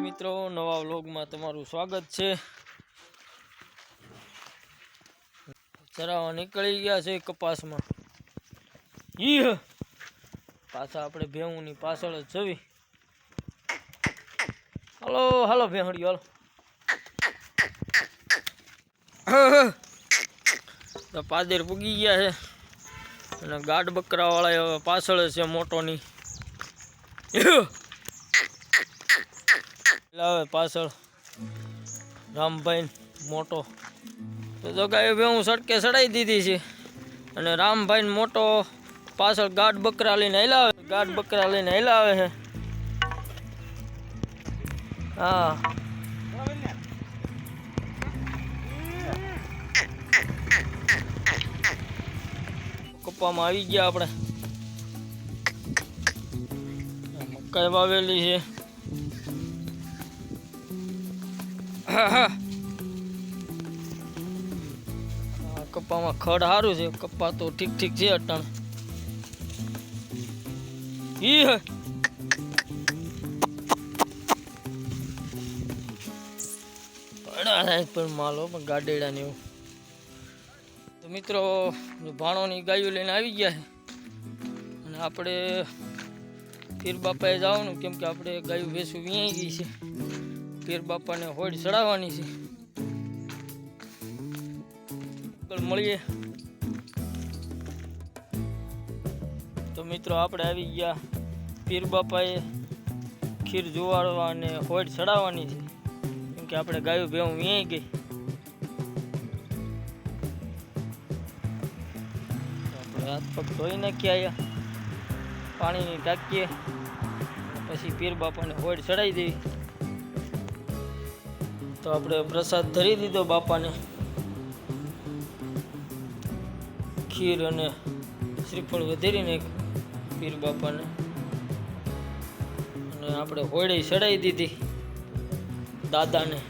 મિત્રો, નવા વ્લોગમાં તમારું સ્વાગત છે. ચરાવા નીકળી ગયા છે કપાસમાં. ઈ. પાછા આપણે ભેહુંની પાછળ જ જવી. હલો, હાલો ભેહડી હલો. તો પાદર પૂગી ગયા છે. અને ગાઢ બકરાવાળા હવે પાછળ છે મોટોની. લાવે પાછળ રામભાઈ મોટો. તો તો ગાય બે હું સડકે સડાઈ દીધી છે. અને રામભાઈ મોટો પાછળ ગાઢ બકરા લઈને હલાવે ગાઢ બકરા લઈને હલાવે છે. હા. કપ્પામાં આવી ગયા આપણે. મકાઈ વાવેલી છે. કપ્પામાં ખડ સારું છે. કપ્પા તો ઠીક ઠીક છે અટાણ. ઈ હે. પણ માલો પણ ગાડેડા ને એવું. મિત્રો ભાણોની ગાયો લઈને આવી ગયા છે. અને આપણે પીર બાપાએ જવાનું, કેમ કે આપણે ગાયું ભેંસું વિયાઈ ગઈ છે. પીર બાપાને હોડ ચડાવવાની છે. મળીએ. તો મિત્રો, આપણે આવી ગયા. પીર બાપાએ ખીર જોવાડવા અને હોડ ચડાવવાની છે. કેમ કે આપણે ગાયું ભેવું વિયાઈ ગઈ. હાથ પગ ધોઈ નાખીએ અહીંયા. પાણીની ટાંકીએ પછી પીર બાપાને હોડ ચડાવી દેવી. તો આપણે પ્રસાદ ધરી દીધો બાપાને. ખીર અને શ્રીફળ વધેરીને પીર બાપાને. અને આપણે હોળી ચડાવી દીધી. દાદાને.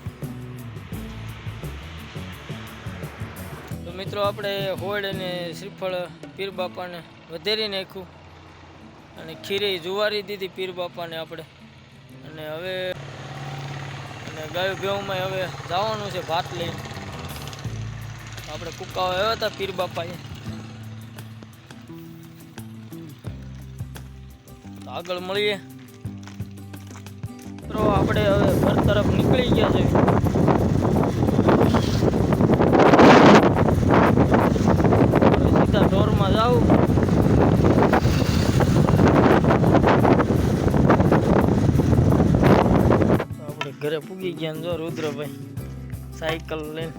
મિત્રો, આપણે હોળ અને શ્રીફળ પીર બાપાને વધેરી નાખ્યું અને ખીરે જુવારી દીધી પીર બાપાને આપણે. અને હવે અને ગાયો ભેવમાં હવે જવાનું છે ભાત લઈને. આપણે કુકાવા આવ્યા હતા પીર બાપાએ. આગળ મળીએ. મિત્રો, આપણે હવે ઘર તરફ નીકળી ગયા છે હવે સીધા ઢોરમાં જાઉં તો પૂગી ગયા જો રુદ્રભાઈ સાયકલ લઈને.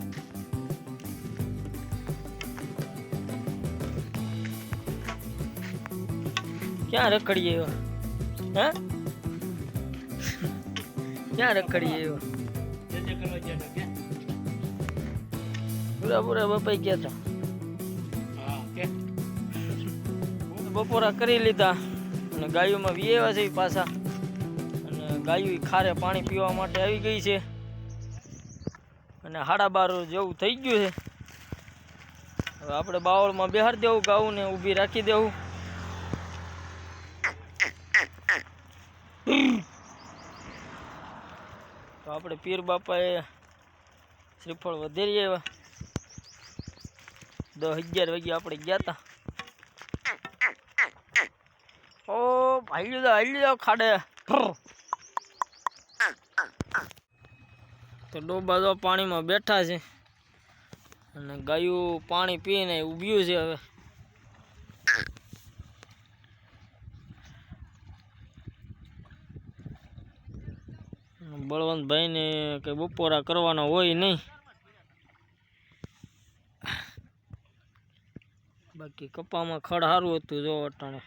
ક્યાં રખડીએ હે? ક્યાં રખડીએ એવા? પૂરા પૂરા બપાઈ ગયા હતા બપોરા કરી લીધા અને ગાયોમાં વિયેવા છે પાછા. ગાયો ખારે પાણી પીવા માટે આવી ગઈ છે. અને હાડા બાર જેવું થઈ ગયું છે. હવે આપણે બાવળમાં બેહાર દેવું ગાવું ને ઊભી રાખી દેવું. તો આપણે પીર બાપાએ શ્રીફળ વધેરી આવ્યા. દસ અગિયાર વાગે આપણે ગયા હતા ઓ, હાલ્યું જાઓ હાલ્યું જાઓ ખાડે. તો ડોબા તો પાણીમાં બેઠા છે. અને ગાયું પાણી પીને ઊભ્યું છે હવે. બળવંતભાઈને કંઈ બપોરા કરવાના હોય નહીં. બાકી કપામાં ખડ સારું હતું જો અટાણે.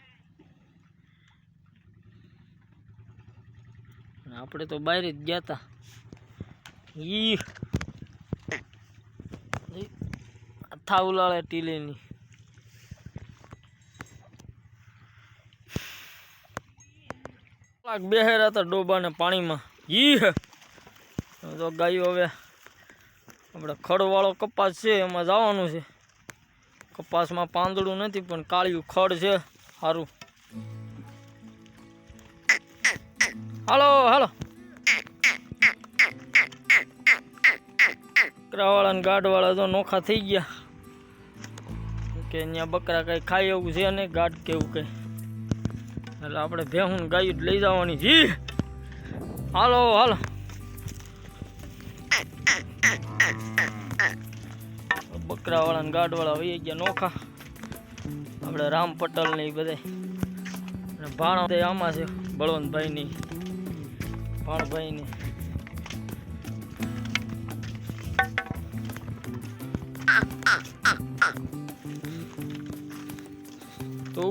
આપણે તો બહાર જ ગયા હતા. ઈ. ઈ થા ઉલાળે ટીલેની. કલાક બેહેરા હતા ડોબાને પાણીમાં. ઈ હે. તો ગાયો હવે આપણે ખડવાળો કપાસ છે, એમાં જવાનું છે. કપાસમાં પાંદડું નથી, પણ કાળિયું ખડ છે. સારું હાલો હાલો. બકરાવાળા ને ગાઢવાળા તો નોખા થઈ ગયા. કે અહીંયા બકરા કંઈ ખાય એવું છે ને ગાઢ કેવું કંઈ. એટલે આપણે ભેહું ગાયું લઈ જવાની. જી! હાલો હાલો. બકરાવાળા ને ગાઢવાળા વહી ગયા નોખા. આપણે રામ પટેલ ને એ બધા ભાણો આમાં છે બળવંતભાઈ ની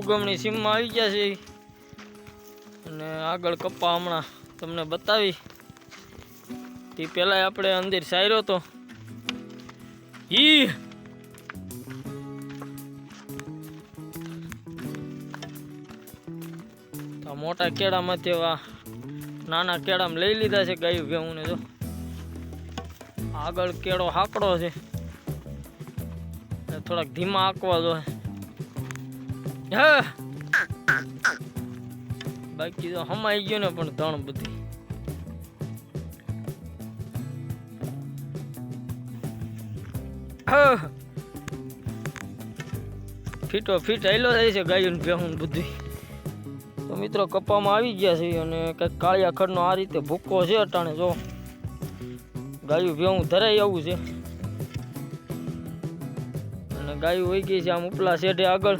ઉગમણી સીમમાં આવી ગયા છે. અને આગળ કપ્પા હમણાં તમને બતાવી. તે પહેલાં આપણે અંદર સાયરો તો ઈ મોટા કેળામાંથી આ નાના કેળામાં લઈ લીધા છે ગાયું ભેહું ને જો. આગળ કેળો હાકડો છે. થોડાક ધીમા આંકવા દો હા. બાકી તો હમાઈ ગયો ને પણ ધણ બધી. ફીટો ફીટ હેલો થાય છે ગાયું ભેહું બધું. તો મિત્રો કપ્પામાં આવી ગયા છે અને કંઈક કાળિયા ખડનો આ રીતે ભૂક્કો છે અટાણે, જો. ગાયું ભેહું ધરાઈ આવું છે. અને ગાયું વહી ગઈ છે આમ ઉપલા શેઢે આગળ.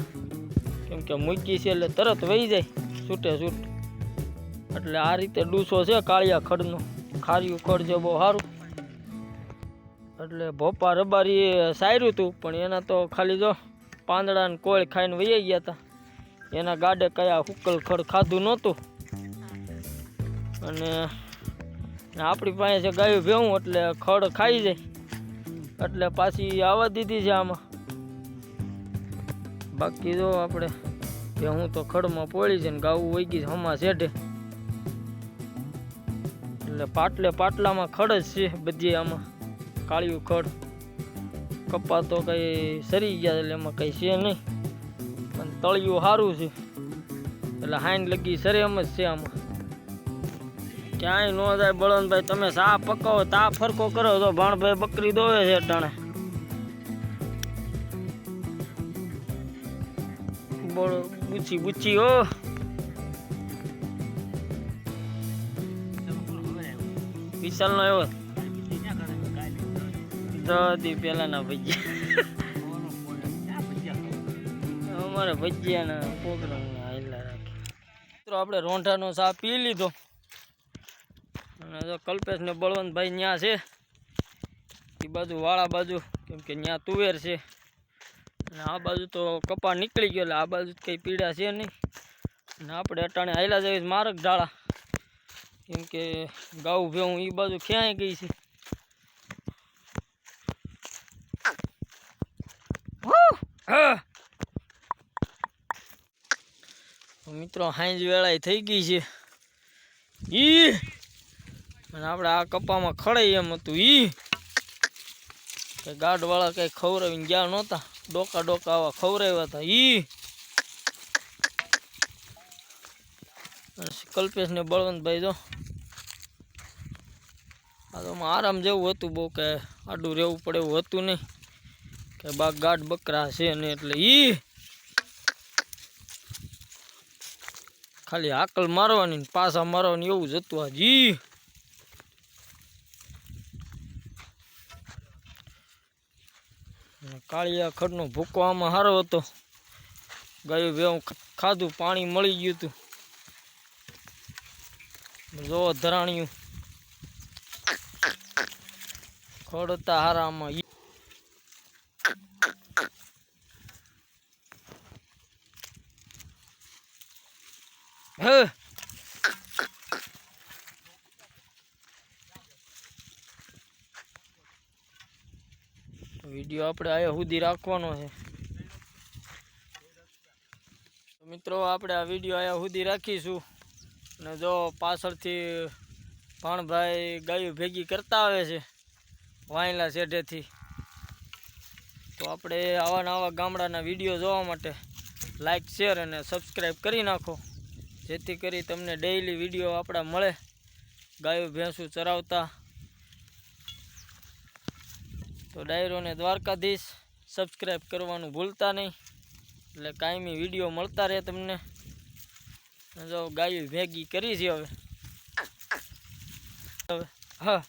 કેમ કે મૂકી છે એટલે તરત વહી જાય છૂટે છૂટ. એટલે આ રીતે ડૂસો છે કાળિયા ખડનો. ખાર્યું ખડ છે બહુ સારું. એટલે ભોપા રબારી સાર્યું હતું પણ એના તો ખાલી જો પાંદડા ને કોળ ખાઈને વહી ગયા હતા એના ગાડે કયા હુકલ ખડ ખાધું નહોતું. અને આપણી પાસે છે ગાયું ભેવું એટલે ખડ ખાઈ જાય. એટલે પાછી આવવા દીધી છે આમાં. બાકી જો આપણે કે હું તો ખડમાં પોળી છે ને ગાવું વહી ગઈ હમા શેઢે. એટલે પાટલે પાટલામાં ખડ જ છે બધી આમાં, કાળિયું ખડ. કપા તો કઈ સરી ગયા એટલે એમાં કઈ છે નહીં. પણ તળિયું સારું છે. એટલે હાઈન લગી સરે એમ જ છે આમાં. ક્યાંય ન જાય બળવંતભાઈ, તમે સા પકાવો, તા ફરકો કરો તો ભાણભાઈ બકરી દોવે છે અટાણે. બુચી બુચી હો. વિશાલ નો એવો દાદી પેલાના ભજીયા. અમારે ભજીયાના પ્રોગ્રામ હાઈલા રાખે. મિત્રો, આપણે રોંઠાનો ચા પી લીધો. અને જો કલ્પેશ ને બળવંતભાઈ ત્યાં છે. એ બાજુ વાળા બાજુ, કેમ કે ત્યાં તુવેર છે. અને આ બાજુ તો કપા નીકળી ગયો એટલે આ બાજુ કંઈ પીડા છે નહીં. અને આપણે અટાણે હાયલા જઈએ મારક ઢાળા. કેમ કે ગાઉ ભેવું એ બાજુ ક્યાંય ગઈ છે. મિત્રો હાંજ વેળાએ થઈ ગઈ છે. ઈ! અને આપણે આ કપામાં ખડાઈ એમ હતું. ઈ! ગાઢવાળા કઈ ખવડાવીને ગયા નહોતા. ડોકા ડોકા આવા ખવડાવ્યા હતા. ઈ. કલ્પેશ ને બળવંતભાઈ જો. આ તો આરામ જેવું હતું બહુ કે આડું રહેવું પડે એવું હતું નહીં. કે બા ગાઢ બકરા છે ને એટલે ઈ. ખાલી હાકલ મારવાની પાછા મારવાની એવું જ હતું આ જી અને કાળિયા ખડનો ભૂકો આમાં સારો હતો. ગયું ભેવું ખાધું, પાણી મળી ગયું હતું જો ધરાણિયું. ખડ હતા હારા આમાં ઈ- હે વીડિયો આપણે અહીંયા સુધી રાખવાનો છે. મિત્રો, આપણે આ વીડિયો અહીંયા સુધી રાખીશું. અને જો પાછળથી ભાણભાઈ ગાયું ભેગી કરતા આવે છે, વાયલા શેઢેથી. તો આપણે આવા ને આવા ગામડાના વીડિયો જોવા માટે લાઇક શેર અને સબસ્ક્રાઈબ કરી નાખો. જેથી કરી તમને ડેઈલી વીડિયો આપણા મળે. ગાયો, ભેંસું ચરાવતા તો ડાયરોને દ્વારકાધીશ સબસ્ક્રાઈબ કરવાનું ભૂલતા નહીં. એટલે કાયમી વીડિયો મળતા રહે તમને. જો ગાય ભેગી કરી છે હવે. હવે, હા.